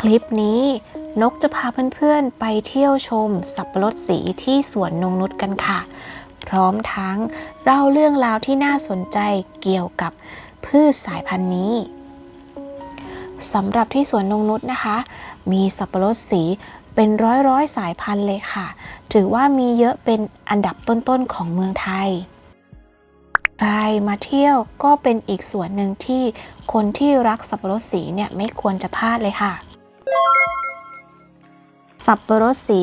คลิปนี้นกจะพาเพื่อนๆไปเที่ยวชมสับปะรดสีที่สวนนงนุชกันค่ะ พร้อมทั้งเล่าเรื่องราวที่น่าสนใจเกี่ยวกับพืชสายพันธุ์นี้สำหรับที่สวนนงนุชนะคะ มีสับปะรดสีเป็นร้อยร้อยสายพันธุ์เลยค่ะ ถือว่ามีเยอะเป็นอันดับต้นๆของเมืองไทย ใครมาเที่ยวก็เป็นอีกส่วนหนึ่งที่คนที่รักสับปะรดสีเนี่ยไม่ควรจะพลาดเลยค่ะ สับปะรดสี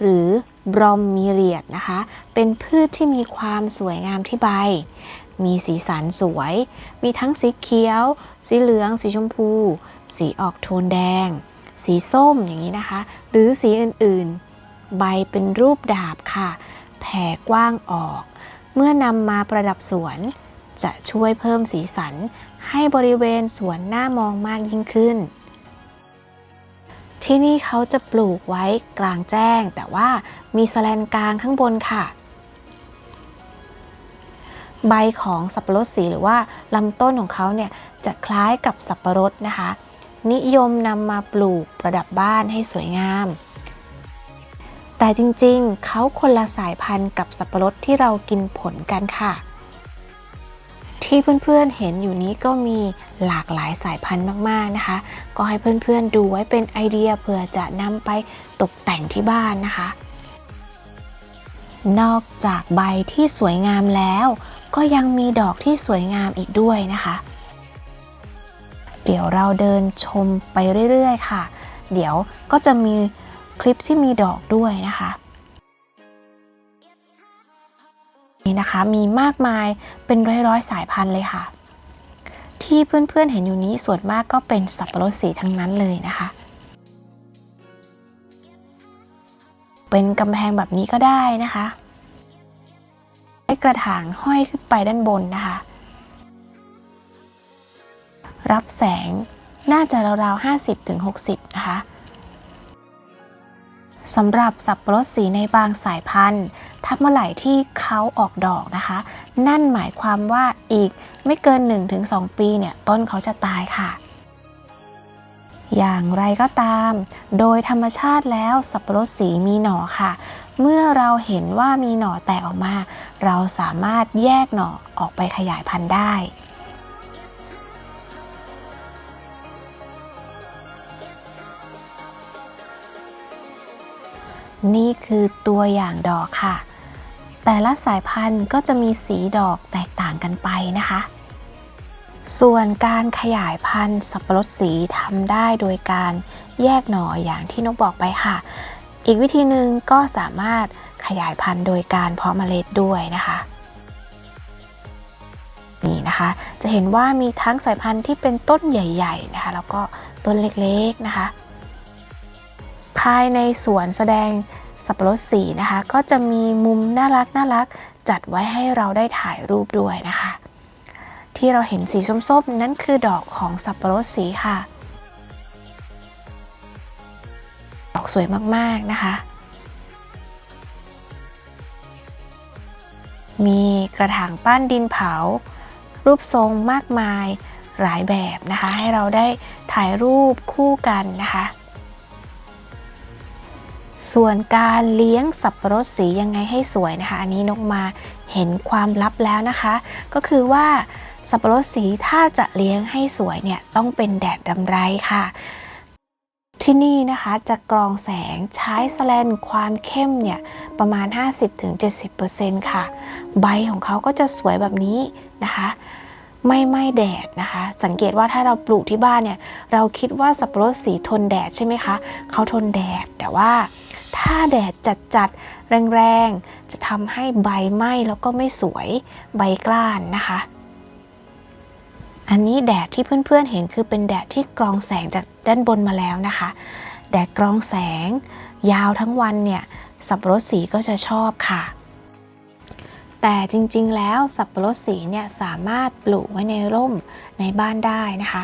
หรือบรอมมีเรียดนะคะ เป็นพืชที่มีความสวยงามที่ใบ มีสีสันสวย มีทั้งสีเขียว สีเหลือง สีชมพู สีออกโทนแดง สีส้มอย่างนี้นะคะ หรือสีอื่นๆ ใบเป็นรูปดาบค่ะ แผ่กว้างออก เมื่อนำมาประดับสวน จะช่วยเพิ่มสีสันให้บริเวณสวนหน่ามองมากยิ่งขึ้น ที่นี่เขาจะปลูกไว้กลางแจ้ง แต่ว่ามีสแลนกลางข้างบนค่ะ ใบของสับปะรดสีหรือว่าลำต้นของเขาเนี่ยจะคล้ายกับสับปะรดนะคะ นิยมนำมาปลูกประดับบ้านให้สวยงาม แต่จริงๆ เขาคนละสายพันธุ์กับสับปะรดที่เรากินผลกันค่ะ ที่เพื่อนๆเห็นอยู่นี้ก็มีหลากหลายสายพันธุ์มากๆนะคะ ก็ให้เพื่อนๆดูไว้เป็นไอเดียเผื่อจะนำไปตกแต่งที่บ้านนะคะ นอกจากใบที่สวยงามแล้ว ก็ยังมีดอกที่สวยงามอีกด้วยนะคะ เดี๋ยวเราเดินชมไปเรื่อยๆ ค่ะ เดี๋ยวก็จะมี คลิปที่มีดอกด้วยนะคะนี่นะคะมีมากมายเป็นร้อยๆสายพันธุ์เลยค่ะ ที่เพื่อนๆเห็นอยู่นี้ส่วนมากก็เป็นสับปะรดสีทั้งนั้นเลยนะคะ เป็นกำแพงแบบนี้ก็ได้นะคะให้กระถางห้อยขึ้นไปด้านบนนะคะ รับแสงน่าจะราวๆ 50-60 นะคะ สำหรับสับปะรดสีในบางสายพันธุ์ถ้าเมื่อไหร่ที่เขาออกดอกนะคะ นั่นหมายความว่าอีกไม่เกิน 1-2 ปีเนี่ยต้นเขาจะตายค่ะ อย่างไรก็ตาม โดยธรรมชาติแล้วสับปะรดสีมีหน่อค่ะ เมื่อเราเห็นว่ามีหน่อแตกออกมา เราสามารถแยกหน่อออกไปขยายพันธุ์ได้ นี่คือตัวอย่างดอกค่ะ แต่ละสายพันธุ์ก็จะมีสีดอกแตกต่างกันไปนะคะ ส่วนการขยายพันธุ์สับปะรดสีทำได้โดยการแยกหน่ออย่างที่นกบอกไปค่ะ อีกวิธีหนึ่งก็สามารถขยายพันธุ์โดยการเพาะเมล็ดด้วยนะคะนี่นะคะ จะเห็นว่ามีทั้งสายพันธุ์ที่เป็นต้นใหญ่ ๆนะคะ แล้วก็ต้นเล็กๆนะคะ ภายในสวนแสดงสับปะรดสีนะคะ ก็จะมีมุมน่ารักน่ารักจัดไว้ให้เราได้ถ่ายรูปด้วยนะคะ ที่เราเห็นสีส้มๆ นั่นคือดอกของสับปะรดสีค่ะ ดอกสวยมากๆนะคะ มีกระถางปั้นดินเผา รูปทรงมากมายหลายแบบนะคะ ให้เราได้ถ่ายรูปคู่กันนะคะ ส่วนการเลี้ยงสับปะรดสียังไงให้สวยนะคะ อันนี้นกมาเห็นความลับแล้วนะคะ ก็คือว่าสับปะรดสีถ้าจะเลี้ยงให้สวยเนี่ยต้องเป็นแดดดำไรค่ะที่นี่นะคะจะกรองแสงใช้สแลนความเข้มเนี่ยประมาณ 50-70%ค่ะ ใบของเขาก็จะสวยแบบนี้นะคะ ไม่ไม่แดดนะคะ สังเกตว่าถ้าเราปลูกที่บ้านเนี่ย เราคิดว่าสับปะรดสีทนแดดใช่ไหมคะ เขาทนแดดแต่ว่า ถ้าแดดจัดจัดๆ แรงๆ จะทำให้ใบไหม้แล้วก็ไม่สวยใบกล้านนะคะ อันนี้แดดที่เพื่อนๆเห็นคือเป็นแดดที่กรองแสงจากด้านบนมาแล้วนะคะ แดดกรองแสง ยาวทั้งวันเนี่ยสับปะรดสีก็จะชอบค่ะ แต่จริงๆ แล้วสับปะรดสีเนี่ยสามารถปลูกไว้ในร่มในบ้านได้นะคะ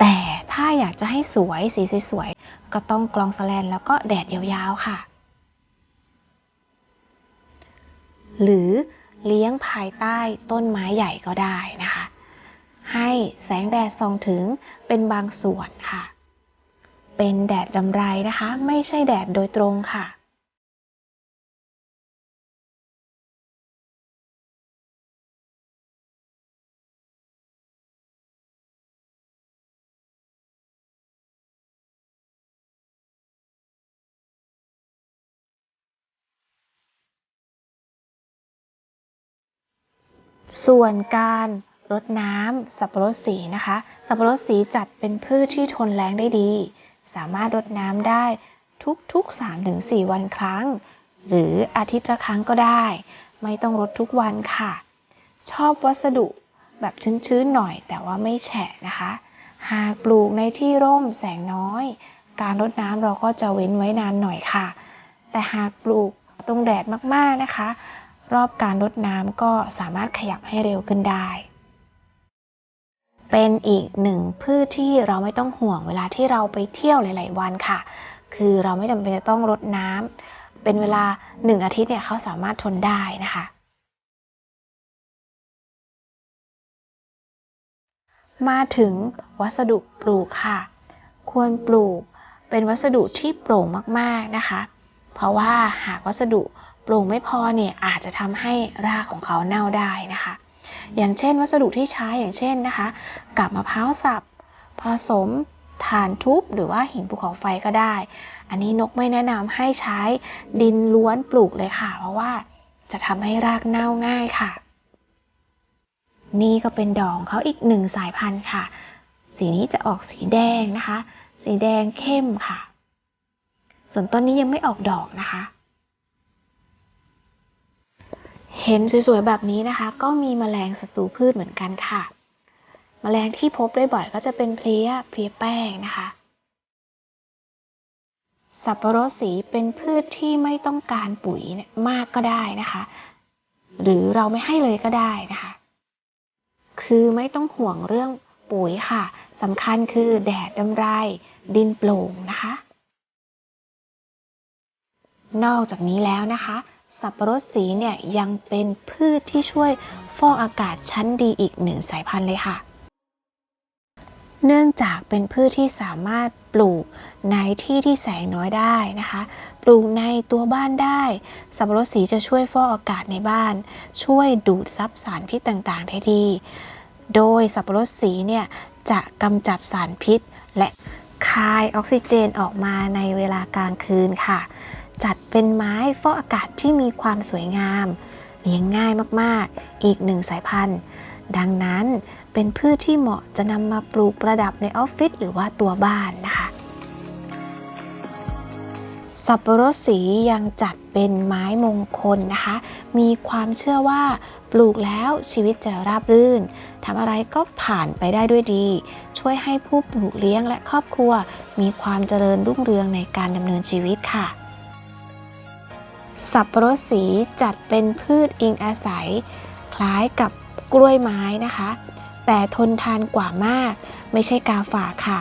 แต่ถ้าอยากจะให้สวยสีสวย ก็ต้องกรองแสแลนแล้วก็แดดยาวๆค่ะ หรือเลี้ยงภายใต้ต้นไม้ใหญ่ก็ได้นะคะ ให้แสงแดดส่องถึงเป็นบางส่วนค่ะ เป็นแดดดำไรนะคะ ไม่ใช่แดดโดยตรงค่ะ ส่วนการรดน้ำสับปะรดสีนะคะ สับปะรดสีจัดเป็นพืชที่ทนแล้งได้ดี สามารถรดน้ำได้ทุกๆ 3-4 วันครั้ง หรืออาทิตย์ละครั้งก็ได้ ไม่ต้องรดทุกวันค่ะ ชอบวัสดุแบบชื้นๆหน่อยแต่ว่าไม่แฉะนะคะ หากปลูกในที่ร่มแสงน้อย การรดน้ำเราก็จะเว้นไว้นานหน่อยค่ะ แต่หากปลูกตรงแดดมากๆนะคะ รอบการรดน้ำก็สามารถขยับให้เร็วขึ้นได้ เป็นอีกหนึ่งพืชที่เราไม่ต้องห่วงเวลาที่เราไปเที่ยวหลาย ๆ วันค่ะ คือเราไม่จำเป็นจะต้องรดน้ำเป็นเวลาหนึ่งอาทิตย์เนี่ยเขาสามารถทนได้นะคะ มาถึงวัสดุปลูกค่ะ ควรปลูกเป็นวัสดุที่โปร่งมาก ๆ นะคะ เพราะว่าหากวัสดุ ปร่งไม่พอเนี่ยอาจจะทำให้รากของเขาเน่าได้นะคะ อย่างเช่นวัสดุที่ใช้อย่างเช่นนะคะกับมะพร้าวสับผสมถ่านทุบหรือว่าหินภูเขาไฟก็ได้ อันนี้นกไม่แนะนำให้ใช้ดินล้วนปลูกเลยค่ะ เพราะว่าจะทำให้รากเน่าง่ายค่ะ นี่ก็เป็นดอกของเขาอีกหนึ่งสายพันธุ์ค่ะ สีนี้จะออกสีแดงนะคะ สีแดงเข้มค่ะ ส่วนต้นนี้ยังไม่ออกดอกนะคะ เห็นสวยๆแบบนี้นะคะ ก็มีแมลงศัตรูพืชเหมือนกันค่ะแมลงที่พบได้บ่อยก็จะเป็นเพลี้ยเพลี้ยแป้งนะคะ สับปะรดสีเป็นพืชที่ไม่ต้องการปุ๋ยมากก็ได้นะคะ หรือเราไม่ให้เลยก็ได้นะคะ คือไม่ต้องห่วงเรื่องปุ๋ยค่ะสำคัญคือแดดดำไร ดินโปร่งนะคะ นอกจากนี้แล้วนะคะ สับปะรดสีเนี่ยยังเป็นพืชที่ช่วยฟอกอากาศชั้นดีอีกหนึ่งสายพันธุ์เลยค่ะ เนื่องจากเป็นพืชที่สามารถปลูกในที่ที่แสงน้อยได้นะคะ ปลูกในตัวบ้านได้ สับปะรดสีจะช่วยฟอกอากาศในบ้าน ช่วยดูดซับสารพิษต่างๆได้ดี โดยสับปะรดสีเนี่ยจะกำจัดสารพิษและคายออกซิเจนออกมาในเวลากลางคืนค่ะ จัดเป็นไม้ฟอกอากาศที่มีความสวยงามเลี้ยงง่ายมากๆ อีกหนึ่งสายพันธุ์ ดังนั้นเป็นพืชที่เหมาะจะนำมาปลูกประดับในออฟฟิศหรือว่าตัวบ้านนะคะ สับปะรดสียังจัดเป็นไม้มงคลนะคะ มีความเชื่อว่าปลูกแล้วชีวิตจะราบรื่นทำอะไรก็ผ่านไปได้ด้วยดี ช่วยให้ผู้ปลูกเลี้ยงและครอบครัว มีความเจริญรุ่งเรืองในการดำเนินชีวิตค่ะ สับปะรดสีจัดเป็นพืชอิงอาศัย คล้ายกับกล้วยไม้นะคะ แต่ทนทานกว่ามาก ไม่ใช่กาฝากค่ะ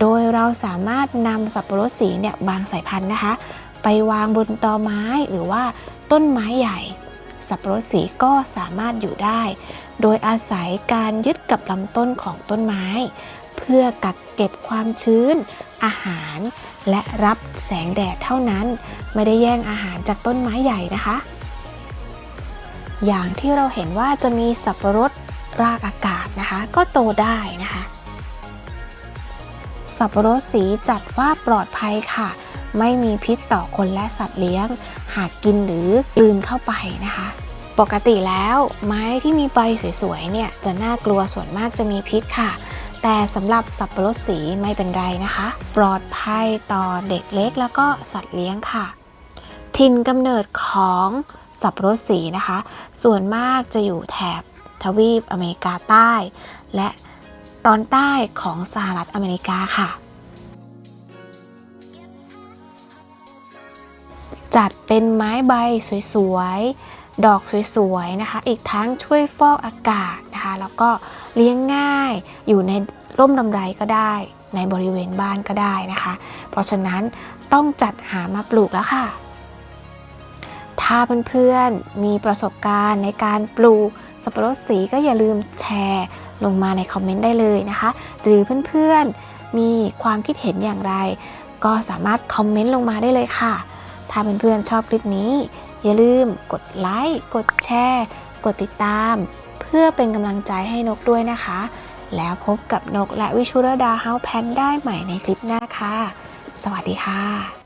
โดยเราสามารถนำสับปะรดสีเนี่ยบางสายพันธุ์นะคะ ไปวางบนตอไม้หรือว่าต้นไม้ใหญ่ สับปะรดสีก็สามารถอยู่ได้ โดยอาศัยการยึดกับลำต้นของต้นไม้ เพื่อกักเก็บความชื้น อาหาร และรับแสงแดดเท่านั้น ไม่ได้แย่งอาหารจากต้นไม้ใหญ่นะคะ อย่างที่เราเห็นว่าจะมีสับปะรดรากอากาศนะคะ ก็โตได้นะคะ สับปะรดสีจัดว่าปลอดภัยค่ะ ไม่มีพิษต่อคนและสัตว์เลี้ยง หากกินหรือกลืนเข้าไปนะคะปกติแล้วไม้ที่มีใบสวยๆเนี่ยจะน่ากลัวส่วนมากจะมีพิษค่ะ แต่สำหรับสับปะรดสีไม่เป็นไรนะคะ ปลอดภัยต่อเด็กเล็กแล้วก็สัตว์เลี้ยงค่ะ ถิ่นกำเนิดของสับปะรดสีนะคะ ส่วนมากจะอยู่แถบทวีปอเมริกาใต้ และตอนใต้ของสหรัฐอเมริกาค่ะ จัดเป็นไม้ใบสวยๆ ดอกสวยๆนะคะ อีกทั้งช่วยฟอกอากาศ นะคะ แล้วก็เลี้ยงง่ายอยู่ในร่มลำไรก็ได้ในบริเวณบ้านก็ได้นะคะ เพราะฉะนั้นต้องจัดหามาปลูกแล้วค่ะ ถ้าเพื่อนๆมีประสบการณ์ในการปลูกสับปะรดสีก็อย่าลืมแชร์ลงมาในคอมเมนต์ได้เลยนะคะ หรือเพื่อนๆมีความคิดเห็นอย่างไร ก็สามารถคอมเมนต์ลงมาได้เลยค่ะ ถ้าเพื่อนๆชอบคลิปนี้ อย่าลืมกดไลค์ กดแชร์ กดติดตาม เพื่อเป็นกำลังใจให้นกด้วยนะคะ แล้วพบกับนกและวิชุรดาเฮาแพนได้ใหม่ในคลิปหน้าค่ะ สวัสดีค่ะ